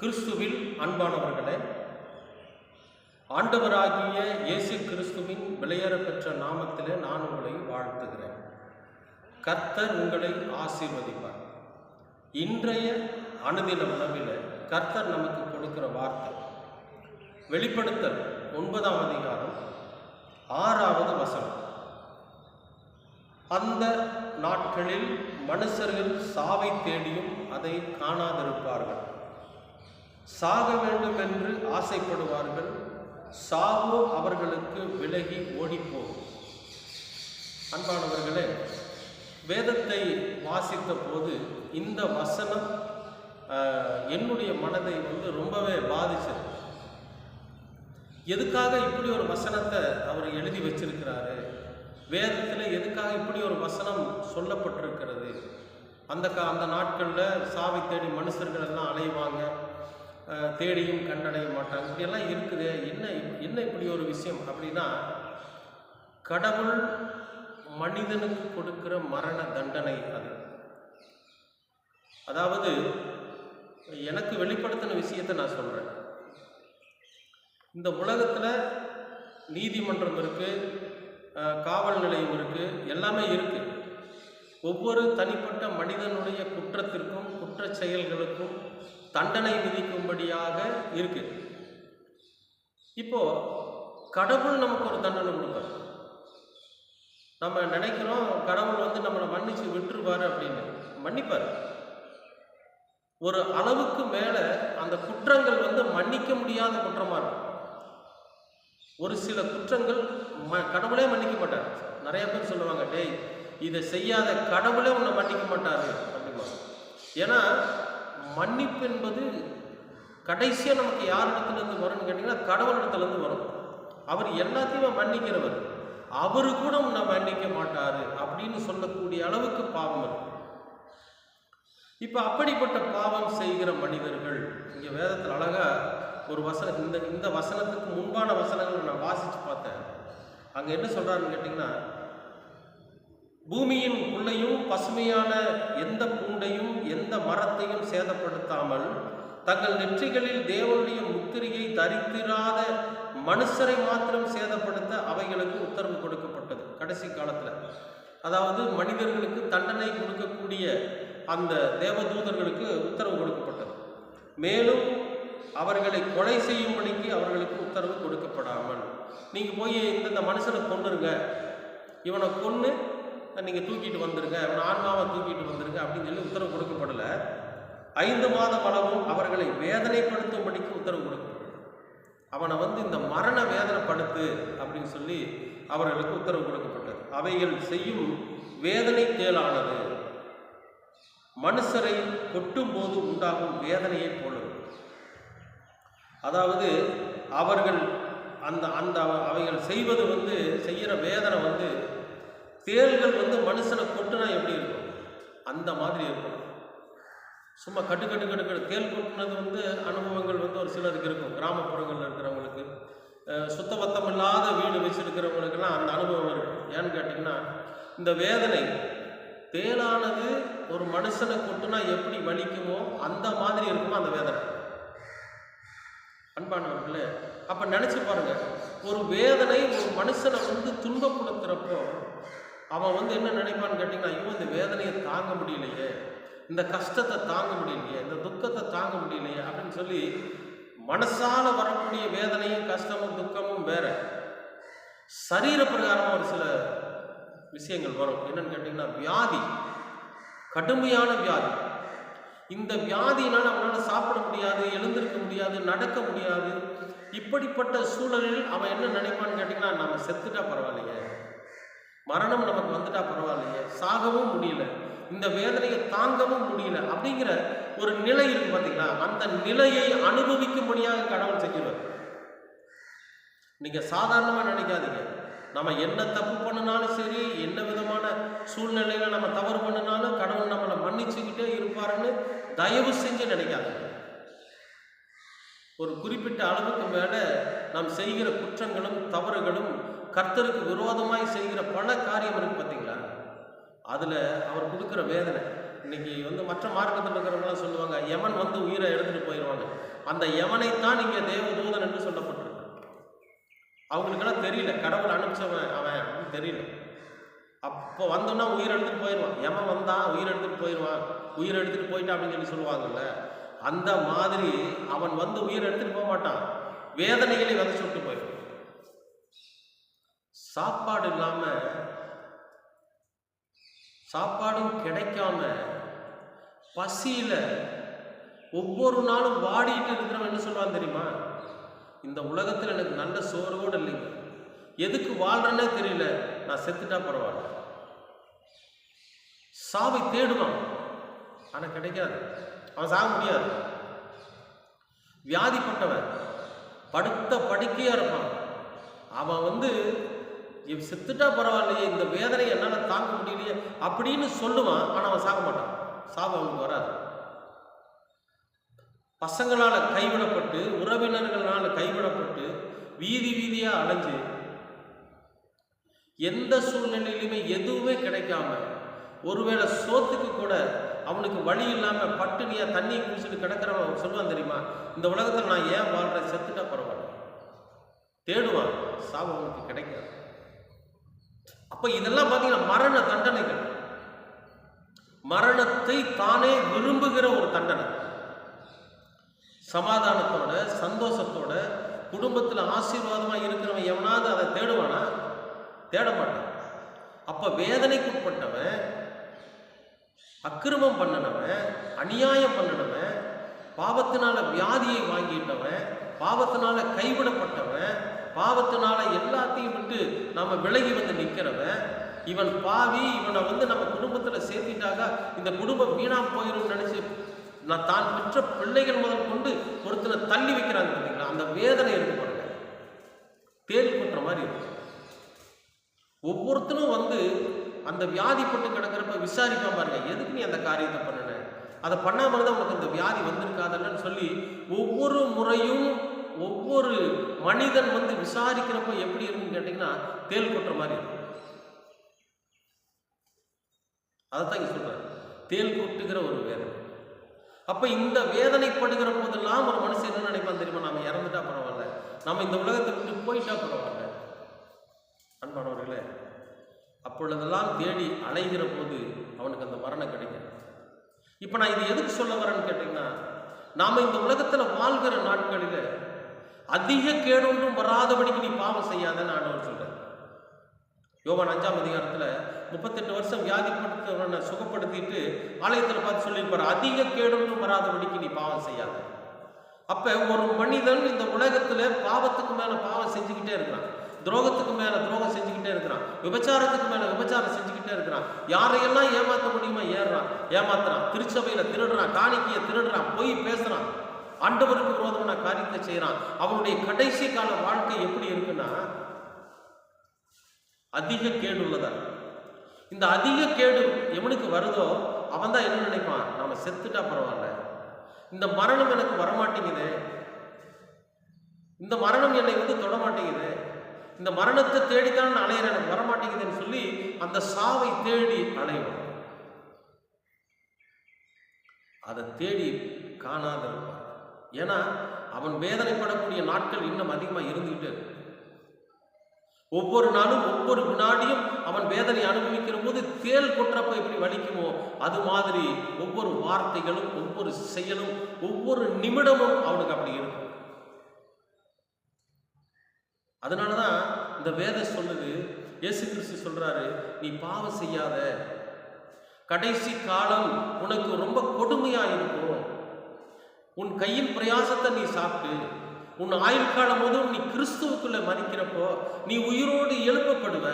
கிறிஸ்துவில் அன்பானவர்களே ஆண்டவராகிய இயேசு கிறிஸ்துவின் விலையேற பெற்ற நாமத்திலே நான் உங்களை வாழ்த்துகிறேன். கர்த்தர் உங்களை ஆசீர்வதிப்பார். இன்றைய அனுதின உணவில் கர்த்தர் நமக்கு கொடுக்கிற வார்த்தை வெளிப்படுத்தல் ஒன்பதாம் அதிகாரம் ஆறாவது வசனம். அந்த நாட்களில் மனுஷர்கள் சாவை தேடியும் அதை காணாதிருப்பார்கள். சாக வேண்டும் என்று ஆசைப்படுவார்கள். சாவோ அவர்களுக்கு விலகி ஓடிப்போகும். அன்பானவர்களே வேதத்தை வாசித்த போது இந்த வசனம் என்னுடைய மனதை வந்து ரொம்பவே பாதிச்சது. எதுக்காக இப்படி ஒரு வசனத்தை அவர் எழுதி வச்சிருக்கிறாரு? வேதத்தில் எதுக்காக இப்படி ஒரு வசனம் சொல்லப்பட்டிருக்கிறது? அந்த கா அந்த நாட்களில் சாவை தேடி மனுஷர்கள் எல்லாம் அலைவாங்க. தேடியும் கண்டடைய மாட்டாங்க. இப்படியெல்லாம் இருக்குது. என்ன என்ன இப்படி ஒரு விஷயம் அப்படின்னா கடவுள் மனிதனுக்கு கொடுக்கிற மரண தண்டனை அது. அதாவது எனக்கு வெளிப்படுத்தின விஷயத்தை நான் சொல்கிறேன் இந்த உலகத்தில் நீதிமன்றம் இருக்குது காவல் நிலையம் இருக்குது எல்லாமே இருக்குது ஒவ்வொரு தனிப்பட்ட மனிதனுடைய குற்றத்திற்கும் குற்ற செயல்களுக்கும் தண்டனை விதிக்கும்படியாக இருக்கு. இப்போ கடவுள் நமக்கு ஒரு தண்டனை கொடுப்பார். நம்ம நினைக்கிறோம் கடவுள் வந்து நம்மளை மன்னிச்சு விட்டுருப்பாரு அப்படின்னு. மன்னிப்பார். ஒரு அளவுக்கு மேலே அந்த குற்றங்கள் வந்து மன்னிக்க முடியாத குற்றமாக இருக்கும். ஒரு சில குற்றங்கள் ம கடவுளே மன்னிக்க மாட்டார். நிறைய பேர் சொல்லுவாங்க டேய் இதை செய்யாத கடவுளே உன்னை மன்னிக்க மாட்டாரு. அப்படிம்பாங்க. ஏன்னா மன்னிப்பு என்பது கடைசியாக நமக்கு யார் இடத்துலேருந்து வரும்னு கேட்டிங்கன்னா கடவுள் இடத்துலேருந்து வரும். அவர் எல்லாத்தையுமே மன்னிக்கிறவர். அவரு கூட உன்னை மன்னிக்க மாட்டார் அப்படின்னு சொல்லக்கூடிய அளவுக்கு பாவம் இருக்கு இப்போ அப்படிப்பட்ட பாவம் செய்கிற மனிதர்கள் இங்கே வேதத்தில் அழகாக ஒரு வசனம் இந்த இந்த வசனத்துக்கு முன்பான வசனங்களை நான் வாசித்து பார்த்தேன். அங்கே என்ன சொல்கிறாருன்னு கேட்டிங்கன்னா பூமியின் புல்லையும் பசுமையான எந்த பூண்டையும் எந்த மரத்தையும் சேதப்படுத்தாமல் தங்கள் நெற்றிகளில் தேவனுடைய முத்திரையை தரித்திராத மனுஷரை மாத்திரம் சேதப்படுத்த அவைகளுக்கு உத்தரவு கொடுக்கப்பட்டது. கடைசி காலத்தில். அதாவது மனிதர்களுக்கு தண்டனை கொடுக்கக்கூடிய அந்த தேவதூதர்களுக்கு உத்தரவு கொடுக்கப்பட்டது. மேலும் அவர்களை கொலை செய்யும்படிக்கு அவர்களுக்கு உத்தரவு கொடுக்கப்படாமல். நீங்கள் போய் இந்தந்த மனுஷனை கொண்டுருங்க இவனை கொன்று நீங்கள் தூக்கிட்டு வந்துருங்க இவன் ஆன்மாவை தூக்கிட்டு வந்துருங்க அப்படின்னு சொல்லி உத்தரவு கொடுக்கப்படலை. ஐந்து மாதம் அளவும் அவர்களை வேதனைப்படுத்தும்படிக்கு உத்தரவு கொடுக்கும் அவனை வந்து இந்த மரண வேதனைப்படுத்து அப்படின்னு சொல்லி அவர்களுக்கு உத்தரவு கொடுக்கப்பட்டது. அவைகள் செய்யும் வேதனை தேலானது மனுஷரை கொட்டும் போது உண்டாகும் வேதனையை போலது அதாவது அவர்கள் அந்த அந்த அவைகள் செய்வது வந்து செய்கிற வேதனை வந்து தேள்கள் வந்து மனுஷனை கொட்டுனா எப்படி இருக்கும்? அந்த மாதிரி இருக்கும். சும்மா கட்டு கட்டு கட்டு கட்டு. தேல் கொட்டினது வந்து அனுபவங்கள் வந்து ஒரு சிலருக்கு இருக்கும். கிராமப்புறங்களில் இருக்கிறவங்களுக்கு. சுத்தபத்தம் இல்லாத வீடு வச்சிருக்கிறவங்களுக்கெல்லாம் அந்த அனுபவம் இருக்கும். ஏன்னு கேட்டிங்கன்னா இந்த வேதனை தேளானது ஒரு மனுஷனை கொட்டுனா எப்படி வலிக்குமோ அந்த மாதிரி இருக்குமோ அந்த வேதனை? அன்பானவர்களே அப்போ நினச்சி பாருங்கள் ஒரு வேதனை ஒரு மனுஷனை வந்து துன்பப்படுத்துகிறப்போ அவன் வந்து என்ன நினைப்பான்னு கேட்டிங்கன்னா ஐயோ இந்த வேதனையை தாங்க முடியலையே. இந்த கஷ்டத்தை தாங்க முடியலையே. இந்த துக்கத்தை தாங்க முடியலையே அப்படின்னு சொல்லி மனசால வரக்கூடிய வேதனையும் கஷ்டமும் துக்கமும் வேற. சரீர பிரகாரமாக ஒரு சில விஷயங்கள் வரும். என்னன்னு கேட்டிங்கன்னா வியாதி. கடுமையான வியாதி. இந்த வியாதினால் அவனால் சாப்பிட முடியாது எழுந்திருக்க முடியாது நடக்க முடியாது. இப்படிப்பட்ட சூழலில் அவன் என்ன நினைப்பான்னு கேட்டிங்கன்னா நம்ம செத்துட்டா பரவாயில்லையே. மரணம் நமக்கு வந்துட்டா பரவாயில்லையே. சாகவும் முடியல. இந்த வேதனையை தாங்கவும் முடியல அப்படிங்கிற ஒரு நிலை இருக்கு பார்த்தீங்களா அந்த நிலையை அனுபவிக்கும்படியாக கடவுள் செஞ்சிருவார். நீங்க சாதாரணமா நினைக்காதீங்க. நம்ம என்ன தப்பு பண்ணினாலும் சரி என்ன விதமான சூழ்நிலையில நம்ம தவறு பண்ணினாலும் கடவுள் நம்மளை மன்னிச்சுக்கிட்டே இருப்பாருன்னு தயவு செஞ்சு நினைக்காதீங்க. ஒரு குறிப்பிட்ட அளவுக்கு மேலே நாம் செய்கிற குற்றங்களும் தவறுகளும் கர்த்தருக்கு விரோதமாய் செய்கிற பல காரியம் இருக்கு பார்த்தீங்களா? அதுல அவர் கொடுக்குற வேதனை. இன்னைக்கு வந்து மற்ற மார்க்கத்தில் இருக்கிறவங்களாம் சொல்லுவாங்க யமன் வந்து உயிரை எடுத்துட்டு போயிடுவாங்க அந்த யமனைத்தான் இங்கே தேவதூதன் என்று சொல்லப்பட்டிருக்கு. அவங்களுக்கெல்லாம் தெரியல கடவுள் அனுப்பிச்சவன் அவன் அப்படின்னு தெரியல. அப்போ வந்தோன்னா உயிர் எடுத்துட்டு போயிடுவான் யமன் வந்தான் உயிர் எடுத்துட்டு போயிடுவான் உயிர் எடுத்துட்டு போயிட்டான் அப்படின்னு சொல்லி சொல்லுவாங்கல்ல. அந்த மாதிரி அவன் வந்து உயிர் எடுத்துட்டு போக மாட்டான். வேதனைகளை விதைச்சு விட்டு போயிடுவான். சாப்பாடு இல்லாம சாப்பாடும் கிடைக்காம பசியில ஒவ்வொரு நாளும் வாடிட்டு இருக்கிறவன் என்ன சொல்லுவான் தெரியுமா? இந்த உலகத்தில் எனக்கு நல்ல சோறு கூட இல்லைங்க. எதுக்கு வாழ்றேன்னே தெரியல. நான் செத்துட்டா பரவாயில்ல. சாவை தேடுவான். ஆனால் கிடைக்காது. அவன் சாக முடியாது. வியாதிப்பட்டவன் படுத்த படுக்கையாக இருப்பான். அவன் வந்து இவன் செத்துட்டா பரவாயில்லையே இந்த வேதனை என்னால் தாங்க முடியலையே அப்படின்னு சொல்லுவான். ஆனால் அவன் சாக மாட்டான். சாவு அவனுக்கு வராது. பசங்களால் கைவிடப்பட்டு உறவினர்களால் கைவிடப்பட்டு வீதி வீதியாக அலைஞ்சு எந்த சூழ்நிலையிலுமே எதுவுமே கிடைக்காம ஒருவேளை சோத்துக்கு கூட அவனுக்கு வழி இல்லாமல் பட்டுனியாக தண்ணியை குடிச்சிட்டு கிடக்கிறவன் சொல்லுவான் தெரியுமா? இந்த உலகத்தில் நான் ஏன் வாழ்கிறேன் செத்துட்டா பரவாயில்ல. தேடுவான். சாபம் அவனுக்கு கிடைக்காது. அப்ப இதெல்லாம் பார்த்தீங்கன்னா மரண தண்டனைகள். மரணத்தை தானே விரும்புகிற ஒரு தண்டனை. சமாதானத்தோட சந்தோஷத்தோட குடும்பத்தில் ஆசீர்வாதமா இருக்கிறவன் எவனாவது அதை தேடுவானா? தேட மாட்டான். அப்ப வேதனைக்குட்பட்டவன் அக்கிரமம் பண்ணினவன் அநியாயம் பண்ணினவன் பாவத்தினால வியாதியை வாங்கிட்டவன் பாவத்தினால கைவிடப்பட்டவன் பாவத்தினால எல்லாத்தையும் விட்டு நம்ம விலகி வந்து நிற்கிறவன் இவன் பாவி இவனை வந்து நம்ம குடும்பத்தில் சேர்த்துட்டாக்கா இந்த குடும்பம் வீணா போயிடும் நினைச்சு நான் தான் பெற்ற பிள்ளைகள் முதல் கொண்டு ஒருத்தனை தள்ளி வைக்கிறாங்க பார்த்தீங்களா அந்த வேதனை இருக்கு பாருங்க. தேல் கொட்டுற மாதிரி இருக்கு. ஒவ்வொருத்தனும் வந்து அந்த வியாதிப்பட்டு கிடக்கிறப்ப விசாரிக்காம பாருங்க எதுக்கு நீ அந்த காரியத்தை பண்ணின? அதை பண்ணாமல் தான் உனக்கு இந்த வியாதி வந்திருக்காதல்லன்னு சொல்லி ஒவ்வொரு முறையும் ஒவ்வொரு மனிதன் வந்து விசாரிக்கிறப்ப எப்படி இருக்குன்னு கேட்டிங்கன்னா தேல் கொட்டுற மாதிரி இருக்கும். அதைத்தான் இங்கே சொல்றாரு. தேல் கொட்டுகிற ஒரு வேதனை. அப்போ இந்த வேதனைப்படுகிற போதெல்லாம் ஒரு மனுஷன் என்ன நினைப்பான் தெரியுமா? நம்ம இறந்துட்டா பரவாயில்ல. நம்ம இந்த உலகத்தை விட்டு போயிட்டா பரவாயில்ல. அன்பானவர்களே அப்பொழுதெல்லாம் தேடி அலைகிற போது அவனுக்கு அந்த மரணம் கிடைக்கும். இப்போ நான் இது எதுக்கு சொல்ல வரேன்னு கேட்டிங்கன்னா நாம் இந்த உலகத்தில் வாழ்கிற நாட்களில் அதிக கேடொன்றும் வராதபடிக்கு நீ பாவம் செய்யாதன்னு ஆண்டவர் சொல்கிறார் யோவான் அஞ்சாம் அதிகாரத்தில் முப்பத்தெட்டு வருஷம் வியாதிப்படுத்தவனை சுகப்படுத்திட்டு ஆலயத்தில் பார்த்து சொல்லியிருப்பார் அதிக கேடொன்றும் வராதபடிக்கு நீ பாவம் செய்யாத. அப்போ ஒரு மனிதன் இந்த உலகத்தில் பாவத்துக்கு மேலே பாவம் செஞ்சுக்கிட்டே இருக்கிறான். துரோகத்துக்கு மேலே துரோகம் செஞ்சுக்கிட்டே இருக்கிறான். விபச்சாரத்துக்கு மேலே விபச்சாரம் செஞ்சுக்கிட்டே இருக்கிறான். யாரையெல்லாம் ஏமாற்ற முடியுமா ஏறுறான் ஏமாத்துறான். திருச்சபையில் திருடுறான் காணிக்கையை திருடுறான் போய் பேசுகிறான் ஆண்டவருக்கு விரோதமான காரியத்தை செய்கிறான் அவனுடைய கடைசி கால வாழ்க்கை எப்படி இருக்குன்னா அதிக கேடு உள்ளதா? இந்த அதிக கேடு எவனுக்கு வருதோ அவன் தான் என்ன நினைப்பான்? நாம செத்துட்டா பரவாயில்ல. இந்த மரணம் எனக்கு வரமாட்டேங்குது. இந்த மரணம் என்னை வந்து தொட மாட்டேங்குது. இந்த மரணத்தை தேடித்தான் நான் அலையிறேன் எனக்கு வரமாட்டேங்குதுன்னு சொல்லி அந்த சாவை தேடி அலைவான். அதை தேடி காணாத இருப்பான் ஏன்னா அவன் வேதனைப்படக்கூடிய நாட்கள் இன்னும் அதிகமாக இருந்துகிட்டே இருக்கு. ஒவ்வொரு நாளும் ஒவ்வொரு வினாடியும் அவன் வேதனை அனுபவிக்கிற போது தேல் கொற்றப்ப எப்படி வலிக்குமோ அது மாதிரி ஒவ்வொரு வார்த்தைகளும் ஒவ்வொரு செயலும் ஒவ்வொரு நிமிடமும் அவனுக்கு அப்படி இருக்கும். அதனால தான் இந்த வேத சொல்லுது இயேசு கிறிஸ்து சொல்றாரு நீ பாவம் செய்யாத. கடைசி காலம் உனக்கு ரொம்ப கொடுமையா இருக்கும். உன் கையில் பிரயாசத்தை நீ சாப்பிட்டு உன் ஆயுள் காலம் போதும் நீ கிறிஸ்துவுக்குள்ள மறிக்கிறப்போ நீ உயிரோடு எழுப்பப்படுவ.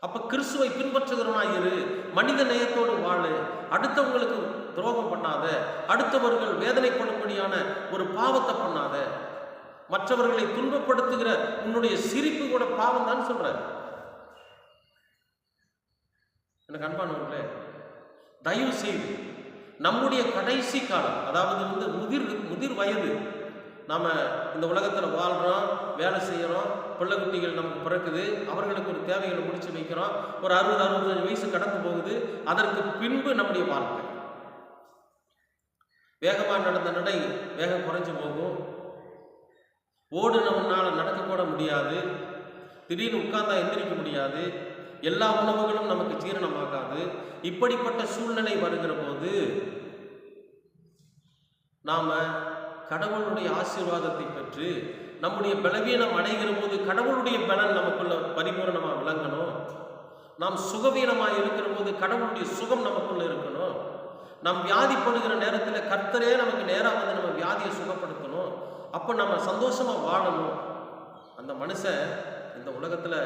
அப்ப கிறிஸ்துவை பின்பற்றுகிறவனாயிரு மனித நேயத்தோடு வாழு. அடுத்தவங்களுக்கு துரோகம் பண்ணாத. அடுத்தவர்கள் வேதனைப்படும்படியான ஒரு பாவத்தை பண்ணாத. மற்றவர்களை துன்பப்படுத்துகிற உன்னுடைய சிரிப்பு கூட பாவம் தான் சொல்றாரு எனக்கு அன்பானவர்களே தயவு செய்து நம்முடைய கடைசி காலம் அதாவது வந்து முதிர் முதிர் வயது. நாம் இந்த உலகத்தில் வாழ்கிறோம் வேலை செய்கிறோம் பிள்ளை குட்டிகள் நமக்கு பிறக்குது அவர்களுக்கு ஒரு தேவைகளை முடித்து வைக்கிறோம் ஒரு அறுபது அறுபத்தஞ்சு வயசு கடந்து போகுது அதற்கு பின்பு நம்முடைய வாழ்க்கை. வேகமாக நடந்த நடை வேகம் குறைஞ்சு போகும். ஓடுனவனால் நடக்கக்கூட முடியாது. திடீர்னு உட்கார்ந்தா எந்திரிக்க முடியாது. எல்லா உணவுகளும் நமக்கு ஜீரணமாகாது. இப்படிப்பட்ட சூழ்நிலை வருகிற போது நாம் கடவுளுடைய ஆசீர்வாதத்தை பெற்று நம்முடைய பலவீனம் அடைகிற போது கடவுளுடைய பலன் நமக்குள்ள பரிபூரணமாக விளங்கணும். நாம் சுகவீனமாக இருக்கிற போது கடவுளுடைய சுகம் நமக்குள்ள இருக்கணும். நாம் வியாதிப்படுகிற நேரத்தில் கர்த்தரே நமக்கு நேராக வந்து நம்ம வியாதியை சுகப்படுத்தணும். அப்போ நம்ம சந்தோஷமாக வாழணும். அந்த மனுஷன் இந்த உலகத்தில்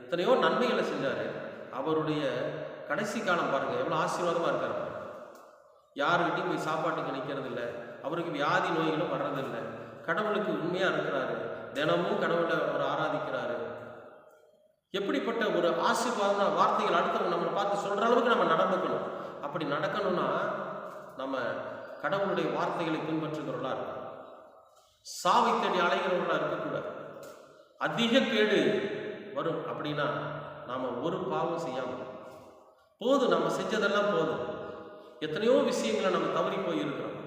எத்தனையோ நன்மைகளை செஞ்சார். அவருடைய கடைசி காலம் பாருங்கள் எவ்வளோ ஆசீர்வாதமாக இருக்கார் யாருக்கிட்டையும் போய் சாப்பாட்டுக்கு நிற்கிறது இல்லை அவருக்கு வியாதி நோய்களும் வர்றதில்லை. கடவுளுக்கு உண்மையாக இருக்கிறாரு. தினமும் கடவுளை அவர் ஆராதிக்கிறாரு. எப்படிப்பட்ட ஒரு ஆசீர்வாதமான வார்த்தைகள் அடுத்தவங்க நம்மளை பார்த்து சொல்கிற அளவுக்கு நம்ம நடந்துக்கணும். அப்படி நடக்கணும்னா நம்ம கடவுளுடைய வார்த்தைகளை பின்பற்றுகிறவர்களாக இருக்கணும். சாவை தேடி அலைகிறவர்களாக இருக்கக்கூடாது. அதிக கேடு வரும் அப்படின்னா நாம ஒரு பாவம் செய்யாமல் போதும் நம்ம செஞ்சதெல்லாம் போதும். எத்தனையோ விஷயங்களை நம்ம தவறி போயிருக்கிறோம்.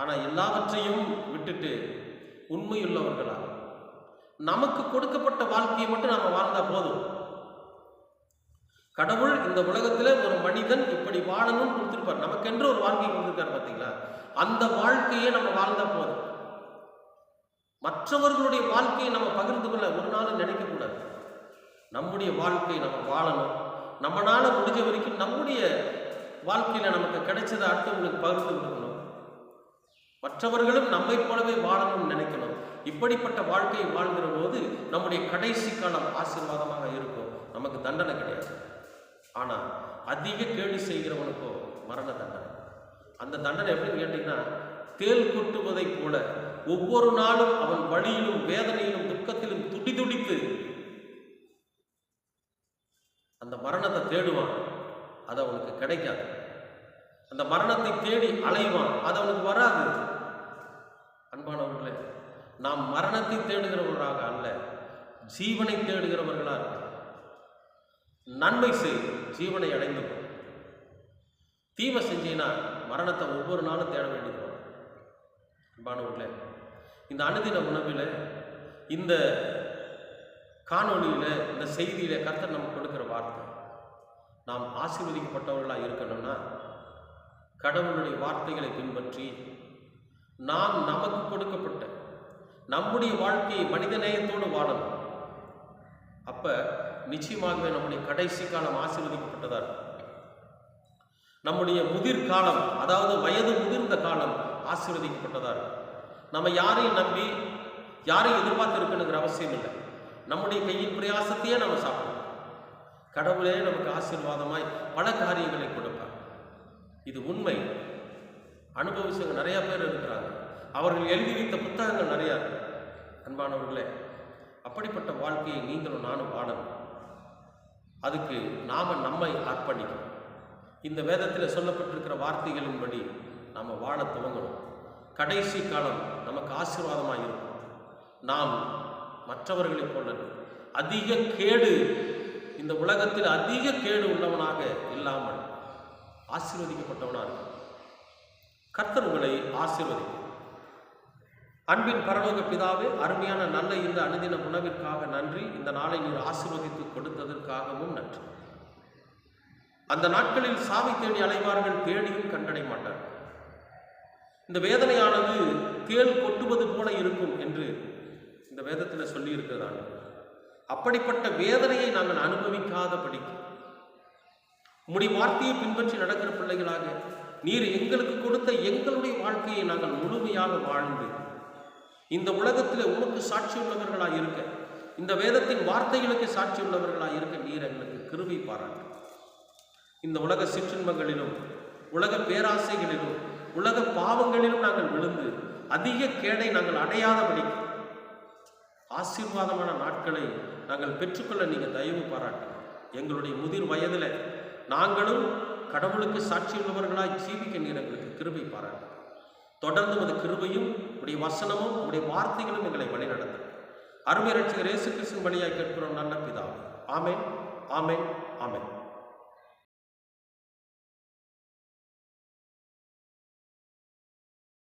ஆனால் எல்லாவற்றையும் விட்டுட்டு உண்மையுள்ளவர்களா? நமக்கு கொடுக்கப்பட்ட வாழ்க்கையை மட்டும் நாம வாழ்ந்தால் போதும். கடவுள் இந்த உலகத்துல ஒரு மனிதன் இப்படி வாழணும்னு கொடுத்துருப்பார். நமக்கென்று ஒரு வாழ்க்கை கொடுத்துருக்காரு பார்த்தீங்களா அந்த வாழ்க்கையே நம்ம வாழ்ந்தால் போதும். மற்றவர்களுடைய வாழ்க்கையை நம்ம பகிர்ந்து கொள்ள ஒரு நாளும் நினைக்கக்கூடாது. நம்முடைய வாழ்க்கையை நம்ம வாழணும். நம்மளால் முடிஞ்ச வரைக்கும் நம்முடைய வாழ்க்கையில் நமக்கு கிடைச்சதை அடுத்தவங்களுக்கு பகிர்ந்து கொடுக்கணும். மற்றவர்களும் நம்மை போலவே வாழணும்னு நினைக்கணும். இப்படிப்பட்ட வாழ்க்கையை வாழ்கிற போது நம்முடைய கடைசி காலம் ஆசீர்வாதமாக இருக்கும். நமக்கு தண்டனை கிடையாது. ஆனால் அதிக கேடு செய்கிறவனுக்கோ மரண தண்டனை. அந்த தண்டனை எப்படின்னு கேட்டீங்கன்னா தேல் கொட்டுவதைப் போல ஒவ்வொரு நாளும் அவன் வழியிலும் வேதனையிலும் துக்கத்திலும் துடி துடித்து அந்த மரணத்தை தேடுவான். அது அவனுக்கு கிடைக்காது. அந்த மரணத்தை தேடி அலைவான். அது அவனுக்கு வராது. அன்பானவர்களே நாம் மரணத்தை தேடுகிறவர்களாக அல்ல ஜீவனை தேடுகிறவர்களாக நன்மை செய் ஜீவனை அடைந்து தீமை செஞ்சீன்னா மரணத்தை ஒவ்வொரு நாளும் தேட வேண்டியது அன்பானவர்களே இந்த அனுதின உணவில் இந்த காணொளியில் இந்த செய்தியில் கர்த்தர் நமக்கு கொடுக்கிற வார்த்தை நாம் ஆசீர்வதிக்கப்பட்டவர்களாக இருக்கணும்னா கடவுளுடைய வார்த்தைகளை பின்பற்றி நாம் நமக்கு கொடுக்கப்பட்ட நம்முடைய வாழ்க்கையை மனிதநேயத்தோடு வாழணும். அப்ப நிச்சயமாகவே நம்முடைய கடைசி காலம் ஆசீர்வதிக்கப்பட்டதா இருக்கும். நம்முடைய முதிர் காலம் அதாவது வயது முதிர்ந்த காலம் ஆசீர்வதிக்கப்பட்டதா இருக்கும். நம்ம யாரையும் நம்பி யாரையும் எதிர்பார்த்து இருக்கணுங்கிற அவசியம் இல்லை. நம்முடைய கையின் பிரயாசத்தையே நம்ம சாப்பிடணும். கடவுளே நமக்கு ஆசீர்வாதமாய் பல காரியங்களை கொடுப்பார். இது உண்மை. அனுபவிச்சவங்க நிறைய பேர் இருக்கிறாங்க. அவர்கள் எழுதி வைத்த புத்தகங்கள் நிறையா இருக்கு. அன்பானவர்களே அப்படிப்பட்ட வாழ்க்கையை நீங்களும் நானும் வாழணும். அதுக்கு நாம் நம்மை அர்ப்பணிக்கணும். இந்த வேதத்தில் சொல்லப்பட்டிருக்கிற வார்த்தைகளின்படி நாம் வாழ துவங்கணும். கடைசி காலம் நமக்கு ஆசீர்வாதமாக இருக்கும். நாம் மற்றவர்களைப் போல அதிக கேடு இந்த உலகத்தில் அதிக கேடு உள்ளவனாக இல்லாமல் ஆசீர்வதிக்கப்பட்டவனாக கர்த்தர் உங்களை ஆசீர்வதிக்கும். அன்பின் பரலோக பிதாவே அருமையான நல்ல இந்த அனுதின உணவிற்காக நன்றி. இந்த நாளை நீர் ஆசீர்வதித்து கொடுத்ததற்காகவும் நன்றி. அந்த நாட்களில் சாவி தேடி அலைவார்கள் தேடியும் கண்டடைய மாட்டார்கள். இந்த வேதனையானது தேள் கொட்டுவது போல இருக்கும் என்று இந்த வேதத்தில் சொல்லி அப்படிப்பட்ட வேதனையை நாங்கள் அனுபவிக்காதபடிக்கு. உம்முடைய வார்த்தையை பின்பற்றி நடக்கிற பிள்ளைகளாக நீர் எங்களுக்கு கொடுத்த எங்களுடைய வாழ்க்கையை நாங்கள் முழுமையாக வாழ்ந்து இந்த உலகத்தில் உமக்கு சாட்சி உள்ளவர்களாக இருக்க இந்த வேதத்தின் வார்த்தைகளுக்கு சாட்சி உள்ளவர்களாக இருக்க நீர் எங்களுக்கு கிருவி பாராட்டு. இந்த உலக சிற்றின்பங்களிலும் உலக பேராசைகளிலும் உலக பாவங்களிலும் நாங்கள் விழுந்து அதிக கேடை நாங்கள் அடையாதபடி ஆசீர்வாதமான நாட்களை நாங்கள் பெற்றுக்கொள்ள நீங்கள் தயவு பாராட்டு எங்களுடைய முதிர் வயதில் நாங்களும் கடவுளுக்கு சாட்சியுள்ளவர்களாய் ஜீவிக்க நீர் எங்களுக்கு கிருபை பாராட்டு தொடர்ந்து உமது கிருபையும் உடைய வசனமும் உடைய வார்த்தைகளும் எங்களை வழிநடத்தும் அருமை ரட்சிகர் இயேசு கிறிஸ்துவின் வழியாக கேட்கிறோம் நல்ல பிதாவே. ஆமேன் ஆமேன் ஆமேன்.